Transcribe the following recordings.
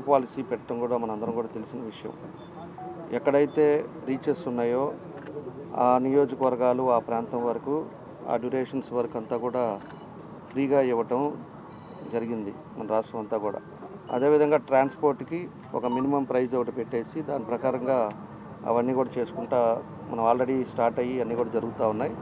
Free policy పెట్టడం కూడా మనందరం కూడా తెలిసిన విషయం. ఎక్కడైతే రీచెస్ ఉన్నాయో ఆ నియోజకవర్గాలు ఆ ప్రాంతం వరకు ఆ డ్యూరేషన్స్ వరకు అంతా కూడా ఫ్రీగా ఇవ్వటం జరిగింది మన రాష్ట్రం అంతా కూడా. అదేవిధంగా ట్రాన్స్పోర్ట్కి ఒక మినిమం ప్రైస్ ఒకటి పెట్టేసి దాని ప్రకారంగా అవన్నీ కూడా చేసుకుంటా మనం ఆల్రెడీ స్టార్ట్ అయ్యి అన్నీ కూడా జరుగుతూ ఉన్నాయి.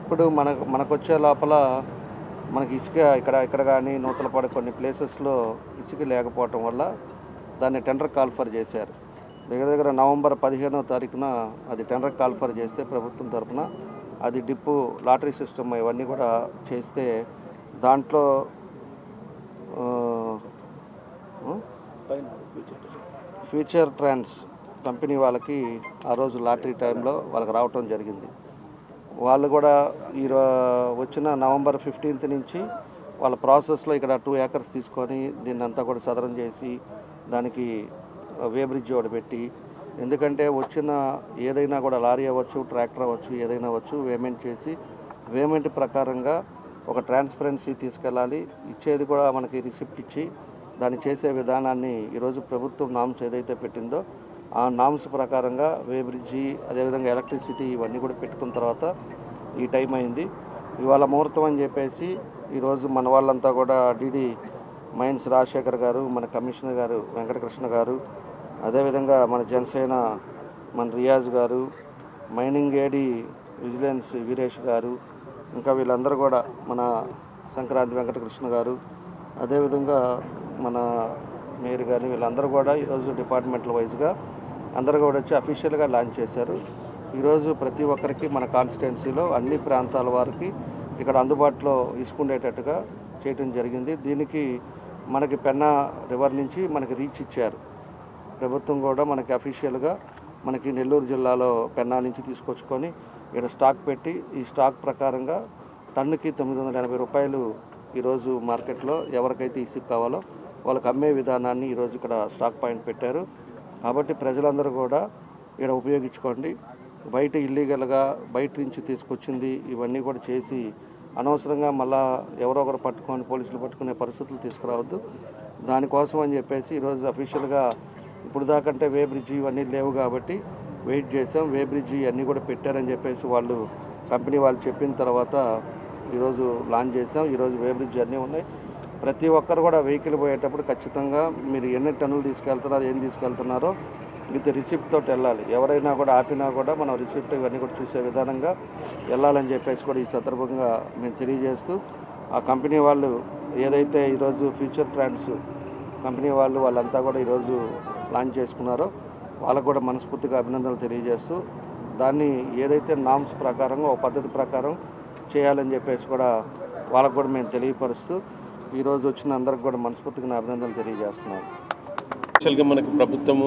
ఇప్పుడు మన మనకొచ్చే లోపల మనకి ఇసుక ఇక్కడ ఇక్కడ కానీ నూతలపాడు కొన్ని ప్లేసెస్లో ఇసుక లేకపోవటం వల్ల దాన్ని టెండర్ కాల్ఫర్ చేశారు. దగ్గర దగ్గర నవంబర్ పదిహేనో తారీఖున అది టెండర్ కాల్ఫర్ చేస్తే ప్రభుత్వం తరపున అది డిప్పు లాటరీ సిస్టమ్ ఇవన్నీ కూడా చేస్తే దాంట్లో ఫ్యూచర్ ట్రెండ్స్ కంపెనీ వాళ్ళకి ఆ రోజు లాటరీ టైంలో వాళ్ళకి రావటం జరిగింది. వాళ్ళు కూడా ఈరో వచ్చిన నవంబర్ ఫిఫ్టీన్త్ నుంచి వాళ్ళ ప్రాసెస్లో ఇక్కడ టూ ఏకర్స్ తీసుకొని దీన్ని అంతా కూడా సదరం చేసి దానికి వే బ్రిడ్జ్ ఒకటి పెట్టి ఎందుకంటే వచ్చిన ఏదైనా కూడా లారీ అవ్వచ్చు ట్రాక్టర్ అవ్వచ్చు ఏదైనా అవ్వచ్చు పేమెంట్ చేసి పేమెంట్ ప్రకారంగా ఒక ట్రాన్స్పరెన్సీ తీసుకెళ్ళాలి. ఇచ్చేది కూడా మనకి రిసిప్ట్ ఇచ్చి దాన్ని చేసే విధానాన్ని ఈరోజు ప్రభుత్వం నామ్స్ ఏదైతే పెట్టిందో ఆ నామ్స్ ప్రకారంగా వే బ్రిడ్జి అదేవిధంగా ఎలక్ట్రిసిటీ ఇవన్నీ కూడా పెట్టుకున్న తర్వాత ఈ టైం అయింది. ఇవాళ ముహూర్తం అని చెప్పేసి ఈరోజు మన వాళ్ళంతా కూడా డిడి మైన్స్ రాజశేఖర్ గారు మన కమిషనర్ గారు వెంకటకృష్ణ గారు అదేవిధంగా మన జనసేన మన రియాజ్ గారు మైనింగ్ ఏడి విజిలెన్స్ వీరేష్ గారు ఇంకా వీళ్ళందరూ కూడా మన సంక్రాంతి వెంకటకృష్ణ గారు అదేవిధంగా మన మేయర్ గారు వీళ్ళందరూ కూడా ఈరోజు డిపార్ట్మెంటల్ వైజ్గా అందరూ కూడా వచ్చి అఫీషియల్గా లాంచ్ చేశారు. ఈరోజు ప్రతి ఒక్కరికి మన కాన్స్టిట్యున్సీలో అన్ని ప్రాంతాల వారికి ఇక్కడ అందుబాటులో ఇసుకుండేటట్టుగా చేయటం జరిగింది. దీనికి మనకి పెన్నా రివర్ నుంచి మనకి రీచ్ ఇచ్చారు. ప్రభుత్వం కూడా మనకి అఫీషియల్గా మనకి నెల్లూరు జిల్లాలో పెన్నా నుంచి తీసుకొచ్చుకొని ఇక్కడ స్టాక్ పెట్టి ఈ స్టాక్ ప్రకారంగా టన్నుకి తొమ్మిది వందల ఎనభై రూపాయలు ఈరోజు మార్కెట్లో ఎవరికైతే ఇసుక కావాలో వాళ్ళకి అమ్మే విధానాన్ని ఈరోజు ఇక్కడ స్టాక్ పాయింట్ పెట్టారు. కాబట్టి ప్రజలందరూ కూడా ఇక్కడ ఉపయోగించుకోండి. బయట ఇల్లీగల్గా బయట నుంచి తీసుకొచ్చింది ఇవన్నీ కూడా చేసి అనవసరంగా మళ్ళా ఎవరో ఒకరు పట్టుకొని పోలీసులు పట్టుకునే పరిస్థితులు తీసుకురావద్దు. దానికోసం అని చెప్పేసి ఈరోజు అఫీషియల్గా ఇప్పుడు దాకంటే వే బ్రిడ్జి ఇవన్నీ లేవు కాబట్టి వెయిట్ చేసాం వే బ్రిడ్జి అన్నీ కూడా పెట్టారని చెప్పేసి వాళ్ళు కంపెనీ వాళ్ళు చెప్పిన తర్వాత ఈరోజు లాంచ్ చేసాం ఈరోజు వే బ్రిడ్జ్ అన్నీ ఉన్నాయి. ప్రతి ఒక్కరు కూడా వెహికల్ పోయేటప్పుడు ఖచ్చితంగా మీరు ఎన్ని టన్నులు తీసుకెళ్తున్నారు ఏం తీసుకెళ్తున్నారో విత్ రిసిప్ట్ తోటి వెళ్ళాలి. ఎవరైనా కూడా ఆపినా కూడా మనం రిసిప్ట్ ఇవన్నీ కూడా చూసే విధానంగా వెళ్ళాలని చెప్పేసి కూడా ఈ సందర్భంగా మేము తెలియజేస్తూ ఆ కంపెనీ వాళ్ళు ఏదైతే ఈరోజు ఫ్యూచర్ ట్రెండ్స్ కంపెనీ వాళ్ళు వాళ్ళంతా కూడా ఈరోజు లాంచ్ చేసుకున్నారో వాళ్ళకు కూడా మనస్ఫూర్తిగా అభినందనలు తెలియజేస్తూ దాన్ని ఏదైతే నామ్స్ ప్రకారంగా ఒక పద్ధతి ప్రకారం చేయాలని చెప్పేసి కూడా వాళ్ళకు కూడా మేము తెలియపరుస్తూ ఈరోజు వచ్చిన అందరికి కూడా మనస్ఫూర్తిగా అభినందనలు తెలియజేస్తున్నాను. యాక్చువల్గా మనకు ప్రభుత్వము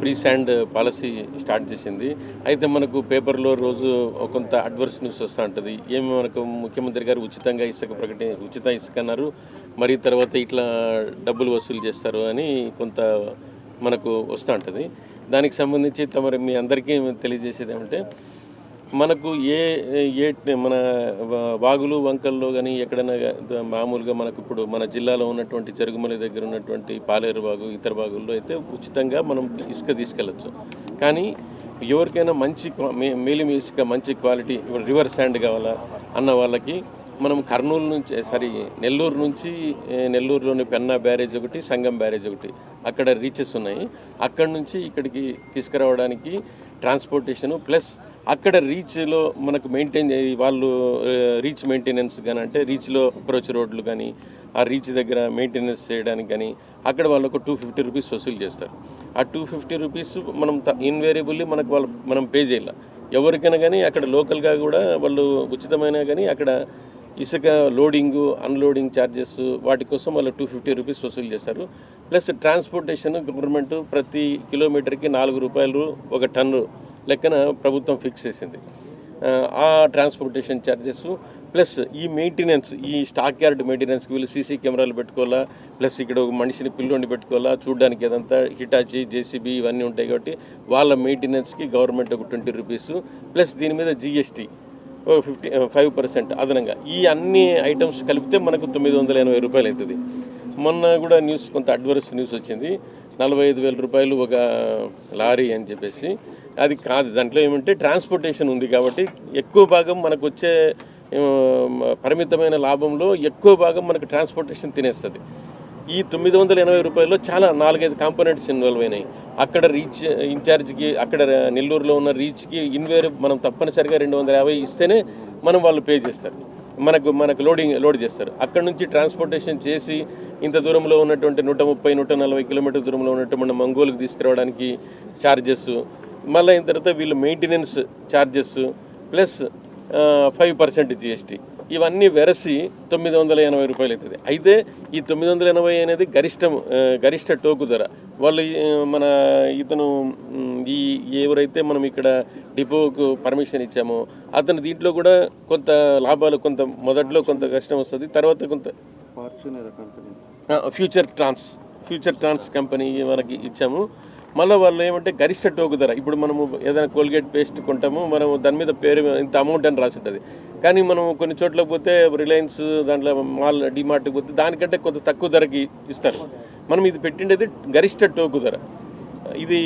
ఫ్రీ శాండ్ పాలసీ స్టార్ట్ చేసింది. అయితే మనకు పేపర్లో రోజు కొంత అడ్వర్స్ న్యూస్ వస్తూ ఉంటుంది. ఏమి మనకు ముఖ్యమంత్రి గారు ఉచితంగా ఇసుక ప్రకటి ఉచిత ఇసుక అన్నారు. మరి తర్వాత ఇట్లా డబ్బులు వసూలు చేస్తారు అని కొంత మనకు వస్తూ ఉంటుంది. దానికి సంబంధించి తమరు మీ అందరికీ తెలియజేసేది ఏమంటే మనకు ఏ ఏ మన వా- వాగులు వంకల్లో కానీ ఎక్కడైనా మామూలుగా మనకు ఇప్పుడు మన జిల్లాలో ఉన్నటువంటి చెరుగుమల దగ్గర ఉన్నటువంటి పాలేరు వాగు ఇతర వాగుల్లో అయితే ఉచితంగా మనం ఇసుక తీసుకెళ్ళచ్చు. కానీ ఎవరికైనా మంచి క్వా- ఇసుక మంచి క్వాలిటీ ఇప్పుడు రివర్ శాండ్ కావాలా అన్న వాళ్ళకి మనం కర్నూలు నుంచి సారీ నెల్లూరు నుంచి నెల్లూరులోని పెన్నా బ్యారేజ్ ఒకటి సంగం బ్యారేజ్ ఒకటి అక్కడ రీచెస్ ఉన్నాయి. అక్కడ నుంచి ఇక్కడికి తీసుకురావడానికి ట్రాన్స్పోర్టేషను ప్లస్ అక్కడ రీచ్లో మనకు మెయింటైన్ వాళ్ళు రీచ్ మెయింటెనెన్స్ కానీ అంటే రీచ్లో అప్రోచ్ రోడ్లు కానీ ఆ రీచ్ దగ్గర మెయింటెనెన్స్ చేయడానికి కానీ అక్కడ వాళ్ళు ఒక టూ ఫిఫ్టీ రూపీస్ వసూలు చేస్తారు. ఆ టూ ఫిఫ్టీ రూపీస్ మనం ఇన్వేరియబుల్లీ మనకు వాళ్ళు మనం పే చేయాలి. ఎవరికైనా కానీ అక్కడ లోకల్గా కూడా వాళ్ళు ఉచితమైన కానీ అక్కడ ఇసుక లోడింగు అన్లోడింగ్ ఛార్జెస్ వాటి కోసం వాళ్ళు టూ ఫిఫ్టీ రూపీస్ వసూలు చేస్తారు. ప్లస్ ట్రాన్స్పోర్టేషన్ గవర్నమెంట్ ప్రతి కిలోమీటర్కి నాలుగు రూపాయలు ఒక టన్ను లెక్కన ప్రభుత్వం ఫిక్స్ చేసింది. ఆ, ట్రాన్స్పోర్టేషన్ ఛార్జెస్ ప్లస్ ఈ మెయింటెనెన్స్ ఈ స్టాక్ యార్డ్ మెయింటెనెన్స్కి వీళ్ళు సీసీ కెమెరాలు పెట్టుకోవాలా ప్లస్ ఇక్కడ ఒక మనిషిని పిల్లోని పెట్టుకోవాలా చూడడానికి అదంతా హిటాచి జేసీబీ ఇవన్నీ ఉంటాయి కాబట్టి వాళ్ళ మెయింటెనెన్స్కి గవర్నమెంట్ ఒక ట్వంటీ రూపీస్ ప్లస్ దీని మీద జిఎస్టీ ఓ ఫిఫ్టీ ఫైవ్ పర్సెంట్ అదనంగా. ఈ అన్ని ఐటమ్స్ కలిపితే మనకు తొమ్మిది వందల ఎనభై రూపాయలు అవుతుంది. మొన్న కూడా న్యూస్ కొంత అడ్వర్స్ న్యూస్ వచ్చింది. నలభై ఐదు వేల రూపాయలు ఒక లారీ అని చెప్పేసి అది కాదు. దాంట్లో ఏమంటే ట్రాన్స్పోర్టేషన్ ఉంది కాబట్టి ఎక్కువ భాగం మనకు వచ్చే పరిమితమైన లాభంలో ఎక్కువ భాగం మనకు ట్రాన్స్పోర్టేషన్ తినేస్తుంది. ఈ తొమ్మిది వందల ఎనభై రూపాయల్లో చాలా నాలుగైదు కాంపోనెంట్స్ ఇన్వాల్వ్ అయినాయి. అక్కడ రీచ్ ఇన్ఛార్జ్కి అక్కడ నెల్లూరులో ఉన్న రీచ్కి ఇన్వేర్ మనం తప్పనిసరిగా రెండు వందల యాభై ఇస్తేనే మనం వాళ్ళు పే చేస్తారు. మనకు మనకు లోడింగ్ లోడ్ చేస్తారు. అక్కడ నుంచి ట్రాన్స్పోర్టేషన్ చేసి ఇంత దూరంలో ఉన్నటువంటి నూట ముప్పై నూట నలభై కిలోమీటర్ దూరంలో ఉన్నటువంటి మంగోలుకి తీసుకురావడానికి ఛార్జెస్ మళ్ళీ అయిన తర్వాత వీళ్ళు maintenance charges plus five percent GST ఇవన్నీ వెరసి తొమ్మిది వందల ఎనభై రూపాయలు అవుతుంది. అయితే ఈ తొమ్మిది వందల ఎనభై అనేది గరిష్టం గరిష్ట టోకు ధర. వాళ్ళు మన ఇతను ఈ ఎవరైతే మనం ఇక్కడ డిపోకు పర్మిషన్ ఇచ్చామో అతను దీంట్లో కూడా కొంత లాభాలు కొంత మొదట్లో కొంత కష్టం వస్తుంది తర్వాత కొంత Future Trans Future Trans company మనకి ఇచ్చాము. మళ్ళీ వాళ్ళు ఏమంటే గరిష్ట టోకు ధర. ఇప్పుడు మనము ఏదైనా కోల్గేట్ పేస్ట్ కొంటాము మనం దాని మీద పేరు ఇంత అమౌంట్ అని రాసి ఉంటుంది. కానీ మనం కొన్ని చోట్ల పోతే రిలయన్స్ దాంట్లో మాల్ డిమార్ట్కి పోతే దానికంటే కొంత తక్కువ ధరకి ఇస్తారు. మనం ఇది పెట్టిండేది గరిష్ట టోకు ధర. ఇది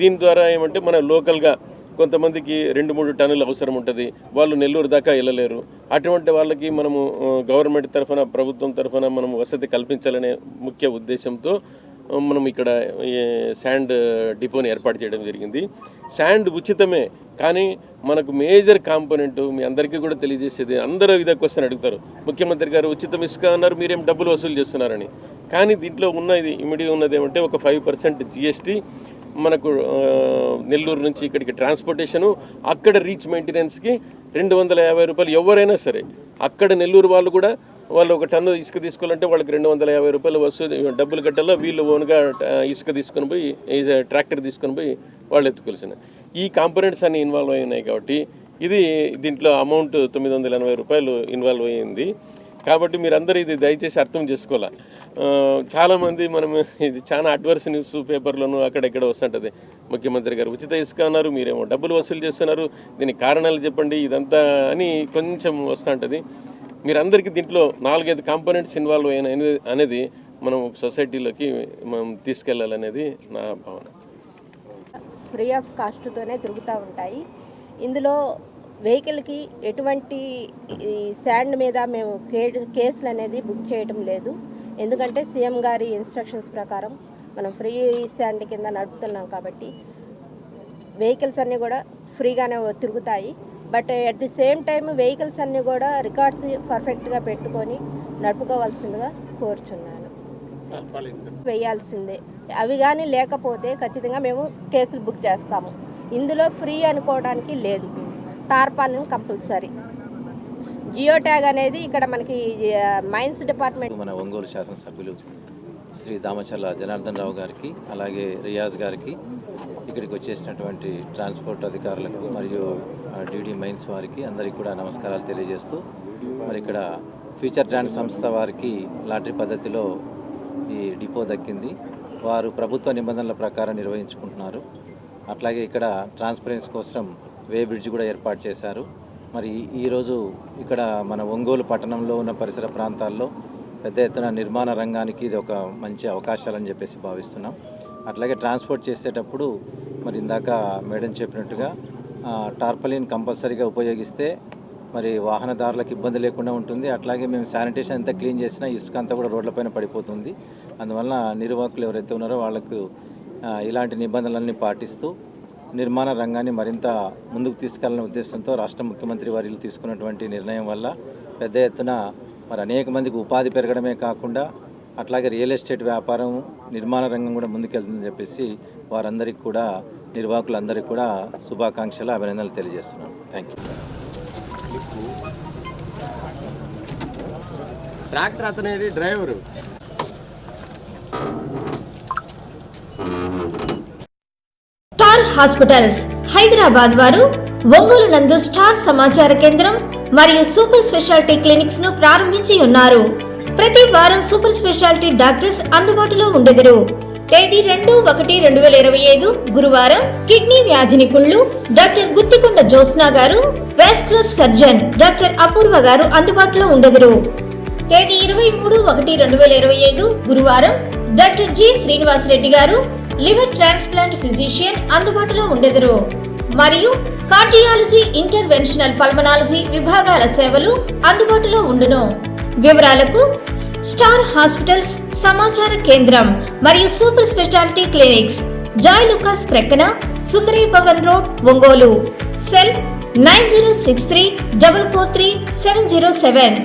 దీని ద్వారా ఏమంటే మన లోకల్గా కొంతమందికి రెండు మూడు టన్నులు అవసరం ఉంటుంది. వాళ్ళు నెల్లూరు దాకా వెళ్ళలేరు. అటువంటి వాళ్ళకి మనము గవర్నమెంట్ తరఫున ప్రభుత్వం తరఫున మనం వసతి కల్పించాలనే ముఖ్య ఉద్దేశంతో మనం ఇక్కడ శాండ్ డిపోని ఏర్పాటు చేయడం జరిగింది. శాండ్ ఉచితమే కానీ మనకు మేజర్ కాంపోనెంట్ మీ అందరికీ కూడా తెలియజేసేది అందరూ ఇదే క్వశ్చన్ అడుగుతారు. ముఖ్యమంత్రి గారు ఉచితం ఇసుక అన్నారు మీరేం డబ్బులు వసూలు చేస్తున్నారని. కానీ దీంట్లో ఉన్నది ఇమిడి ఉన్నది ఏమంటే ఒక ఫైవ్ పర్సెంట్ జిఎస్టీ మనకు నెల్లూరు నుంచి ఇక్కడికి ట్రాన్స్పోర్టేషను అక్కడ రీచ్ మెయింటెనెన్స్కి రెండు వందల యాభై రూపాయలు ఎవరైనా సరే అక్కడ నెల్లూరు వాళ్ళు కూడా వాళ్ళు ఒక టన్ను ఇసుక తీసుకోవాలంటే వాళ్ళకి రెండు వందల యాభై రూపాయలు వసూలు డబ్బులు కట్టాలో వీళ్ళు ఓన్గా ఇసుక తీసుకొని పోయి ట్రాక్టర్ తీసుకొని పోయి వాళ్ళు ఎత్తుకోవాల్సిన ఈ కాంపోనెంట్స్ అన్ని ఇన్వాల్వ్ అయినాయి కాబట్టి ఇది దీంట్లో అమౌంట్ తొమ్మిది వందల ఎనభై రూపాయలు ఇన్వాల్వ్ అయ్యింది. కాబట్టి మీరందరూ ఇది దయచేసి అర్థం చేసుకోవాలి. చాలామంది మనం ఇది చాలా అడ్వర్స్ న్యూస్ పేపర్లోనూ అక్కడెక్కడ వస్తుంటుంది. ముఖ్యమంత్రి గారు ఉచిత ఇసుక అన్నారు మీరేమో డబ్బులు వసూలు చేస్తున్నారు దీనికి కారణాలు చెప్పండి ఇదంతా అని కొంచెం వస్తుంటుంది. మీరందరికీ దీంట్లో నాలుగైదు కాంపోనెంట్స్ ఇన్వాల్వ్ అయిన అనేది- అనేది మనం సొసైటీలోకి మనం తీసుకెళ్ళాలనేది నా భావన. ఫ్రీ ఆఫ్ కాస్ట్తోనే తిరుగుతూ ఉంటాయి. ఇందులో వెహికల్కి ఎటువంటి ఈ శాండ్ మీద మేము కే కేసులు అనేది బుక్ చేయడం లేదు. ఎందుకంటే సీఎం గారి ఇన్స్ట్రక్షన్స్ ప్రకారం మనం ఫ్రీ శాండ్ కింద నడుపుతున్నాం కాబట్టి వెహికల్స్ అన్నీ కూడా ఫ్రీగానే తిరుగుతాయి. But at the same time vehicles అన్నీ కూడా రికార్డ్స్ పర్ఫెక్ట్గా పెట్టుకొని నడుపుకోవాల్సిందిగా కోరుచున్నాను. వేయాల్సిందే. అవి కానీ లేకపోతే ఖచ్చితంగా మేము కేసులు బుక్ చేస్తాము. ఇందులో ఫ్రీ అనుకోవడానికి లేదు. Tarpaulin compulsory. జియో ట్యాగ్ అనేది ఇక్కడ మనకి మైన్స్ డిపార్ట్మెంట్ మన ఒంగోలు శాసనసభ్యులు శ్రీ దామచల్ల జనార్దన్ రావు గారికి అలాగే రియాజ్ గారికి ఇక్కడికి వచ్చేసినటువంటి ట్రాన్స్పోర్ట్ అధికారులకు మరియు డీడీ మైన్స్ వారికి అందరికీ కూడా నమస్కారాలు తెలియజేస్తూ మరి ఇక్కడ ఫ్యూచర్ ట్రాన్స్ సంస్థ వారికి లాటరీ పద్ధతిలో ఈ డిపో దక్కింది. వారు ప్రభుత్వ నిబంధనల ప్రకారం నిర్వహించుకుంటున్నారు. అట్లాగే ఇక్కడ ట్రాన్స్పరెన్సీ కోసం వే బ్రిడ్జ్ కూడా ఏర్పాటు చేశారు. మరి ఈరోజు ఇక్కడ మన ఒంగోలు పట్టణంలో ఉన్న పరిసర ప్రాంతాల్లో పెద్ద ఎత్తున నిర్మాణ రంగానికి ఇది ఒక మంచి అవకాశాలని చెప్పేసి భావిస్తున్నాం. అట్లాగే ట్రాన్స్పోర్ట్ చేసేటప్పుడు మరి ఇందాక మేడం చెప్పినట్టుగా టార్పలిన్ కంపల్సరీగా ఉపయోగిస్తే మరి వాహనదారులకు ఇబ్బంది లేకుండా ఉంటుంది. అట్లాగే మేము శానిటేషన్ ఎంత క్లీన్ చేసినా ఇసుక అంతా కూడా రోడ్లపైన పడిపోతుంది. అందువల్ల నిర్వాహకులు ఎవరైతే ఉన్నారో వాళ్ళకు ఇలాంటి నిబంధనలన్నీ పాటిస్తూ నిర్మాణ రంగాన్ని మరింత ముందుకు తీసుకెళ్ళనే ఉద్దేశంతో రాష్ట్ర ముఖ్యమంత్రి వారిలు తీసుకున్నటువంటి నిర్ణయం వల్ల పెద్ద ఎత్తున మరి అనేక మందికి ఉపాధి పెరగడమే కాకుండా అట్లాగే రియల్ ఎస్టేట్ వ్యాపారం నిర్మాణ రంగం కూడా ముందుకెళ్తుందని చెప్పేసి వారందరికీ కూడా నిర్వాహకులందరికీ కూడా శుభాకాంక్షలు అభినందనలు తెలియజేస్తున్నాను. థ్యాంక్ యూ ట్రాక్టర్ అతనేది డ్రైవరు. స్టార్ హాస్పిటల్స్ హైదరాబాద్ వారు ఒంగోలు నందు స్టార్ సమాచార కేంద్రం మరియు సూపర్ స్పెషాలిటీ క్లినిక్స్ను ప్రారంభించి ఉన్నారు. ప్రతి వారం సూపర్ స్పెషాలిటీ డాక్టర్స్ అందుబాటులో ఉండెదరు. తేదీ రెండు ఒకటి రెండు వేల ఇరవై ఐదు గురువారం కిడ్నీ వ్యాధి నిపుణులు డాక్టర్ గుత్తికొండ జోస్నా గారు వాస్కులర్ సర్జన్ డాక్టర్ అపూర్వ గారు అందుబాటులో ఉండెదరు. తేదీ ఇరవై మూడు ఒకటి రెండు వేల ఇరవై ఐదు గురువారం డాక్టర్ జి శ్రీనివాస్ రెడ్డి గారు లివర్ ట్రాన్స్ప్లాంట్ ఫిజిషియన్ అందుబాటులో ఉండెదరు. మరియు కార్డియాలజీ ఇంటర్వెన్షనల్ పల్మనాలజీ విభాగాల సేవలు అందుబాటులో ఉండును. వివరాలకు స్టార్ హాస్పిటల్స్ సమాచార కేంద్రం మరియు super speciality clinics Joy Alukkas ప్రక్కన Sundari Bhavan road Ongole. Cell nine zero six three double four three seven zero seven.